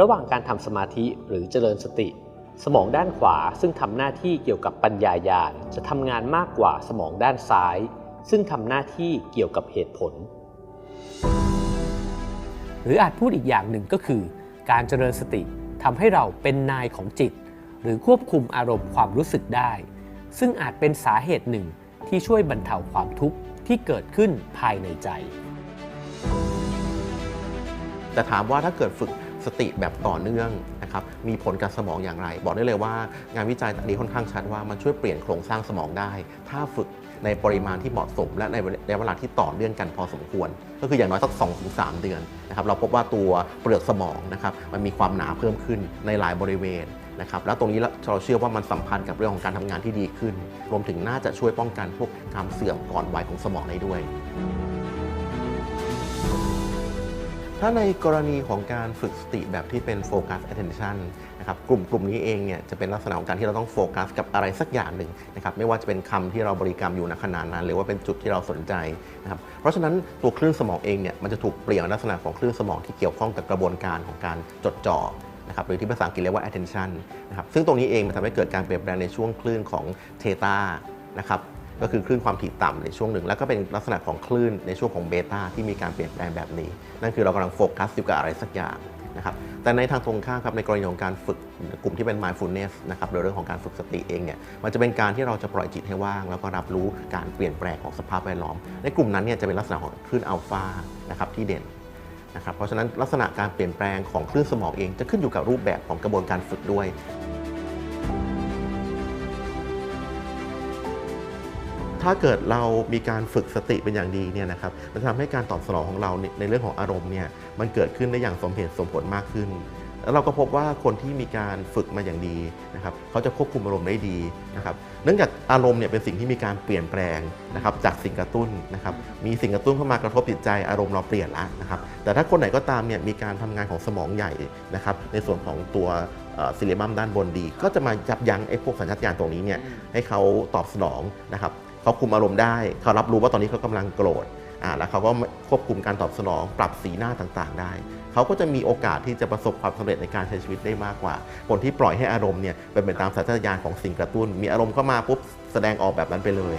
ระหว่างการทำสมาธิหรือเจริญสติ สมองด้านขวาซึ่งทำหน้าที่เกี่ยวกับปัญญายาณจะทำงานมากกว่าสมองด้านซ้าย ซึ่งทำหน้าที่เกี่ยวกับเหตุผล หรืออาจพูดอีกอย่างหนึ่งก็คือ การเจริญสติทำให้เราเป็นนายของจิต หรือควบคุมอารมณ์ความรู้สึกได้ ซึ่งอาจเป็นสาเหตุหนึ่งที่ช่วยบรรเทาความทุกข์ที่เกิดขึ้นภายในใจ แต่ถามว่าถ้าเกิดฝึก สติแบบต่อเนื่องนะครับมีผลกับสมองอย่างไร บอกได้เลยว่างานวิจัยอันนี้ค่อนข้างชัดว่ามันช่วยเปลี่ยนโครงสร้างสมองได้ ถ้าฝึกในปริมาณที่เหมาะสม และในระยะเวลาที่ต่อเนื่องกันพอสมควร ก็คืออย่างน้อยสัก 2-3ถึงเดือนนะครับเราพบว่าตัวเปลือกสมองนะครับมันมีความหนาเพิ่มขึ้นในหลายบริเวณนะครับแล้วตรงนี้เราเชื่อว่ามันสัมพันธ์กับเรื่องของการทำงานที่ดีขึ้น รวมถึงน่าจะช่วยป้องกันพวกการเสื่อมก่อนวัยของสมองได้ด้วย ถ้าในกรณีของการฝึกสติแบบที่เป็น focus attention นะครับกลุ่มกลุ่มนี้เองเนี่ยจะเป็นลักษณะของการที่เราต้องโฟกัสกับอะไรสักอย่างหนึ่งนะครับไม่ว่าจะเป็นคำที่เราบริกรรมอยู่ในขณะนั้น หรือว่าเป็นจุดที่เราสนใจนะครับเพราะฉะนั้นตัวคลื่นสมองเองเนี่ยมันจะถูกเปลี่ยนลักษณะของคลื่นสมองที่เกี่ยวข้องกับกระบวนการของการจดจ่อนะครับหรือที่ภาษาอังกฤษเรียกว่า attention นะครับซึ่งตรงนี้เองมันทำให้เกิดการเปลี่ยนแปลงในช่วงคลื่นของ theta นะครับ ก็คือคลื่นความถี่ต่ำในช่วงหนึ่ง แล้วก็เป็นลักษณะของคลื่นในช่วงของเบต้าที่มีการเปลี่ยนแปลงแบบนี้ นั่นคือเรากำลังโฟกัสอยู่กับอะไรสักอย่างนะครับแต่ในทางตรงข้ามครับในกรณีของการฝึกกลุ่มที่เป็น mindfulness นะครับโดยเรื่องของการฝึกสติเองเนี่ยมันจะเป็นการที่เราจะปล่อยจิตให้ว่าง แล้วก็รับรู้การเปลี่ยนแปลงของสภาพแวดล้อม ในกลุ่มนั้นเนี่ยจะเป็นลักษณะของคลื่นอัลฟานะครับที่เด่นนะครับเพราะฉะนั้นลักษณะการเปลี่ยนแปลงของคลื่นสมองเองจะขึ้นอยู่กับรูปแบบของกระบวนการฝึกด้วย ถ้าเกิดเรามีการฝึกสติเป็นอย่างดีเนี่ยนะครับมันจะทำให้การตอบสนองของเราในเรื่องของอารมณ์เนี่ยมันเกิดขึ้นได้อย่างสมเหตุสมผลมากขึ้น แล้วเราก็พบว่าคนที่มีการฝึกมาอย่างดีนะครับเขาจะควบคุมอารมณ์ได้ดีนะครับเนื่องจากอารมณ์เนี่ยเป็นสิ่งที่มีการเปลี่ยนแปลงนะครับจากสิ่งกระตุ้นนะครับมีสิ่งกระตุ้นเข้ามากระทบจิตใจอารมณ์เราเปลี่ยนล้วนะครับแต่ถ้าคนไหนก็ตามเนี่ยมีการทำงานของสมองใหญ่นะครับในส่วนของตัวซิลิมัมด้านบนดี ก็จะมายับยั้งไอ้พวกสัญชาตญาณตรงนี้เนี่ยให้เขาตอบสนองนะครับ เขาคุมอารมณ์ได้ เขารับรู้ว่าตอนนี้เขากำลังโกรธอ่าแล้วเขาก็ควบคุมการตอบสนอง ปรับสีหน้าต่างๆ ได้ เขาก็จะมีโอกาสที่จะประสบความสำเร็จในการใช้ชีวิตได้มากกว่า คนที่ปล่อยให้อารมณ์เนี่ยเป็นไปตามสัญชาตญาณของสิ่งกระตุ้น มีอารมณ์เข้ามาปุ๊บแสดงออกแบบนั้นไปเลย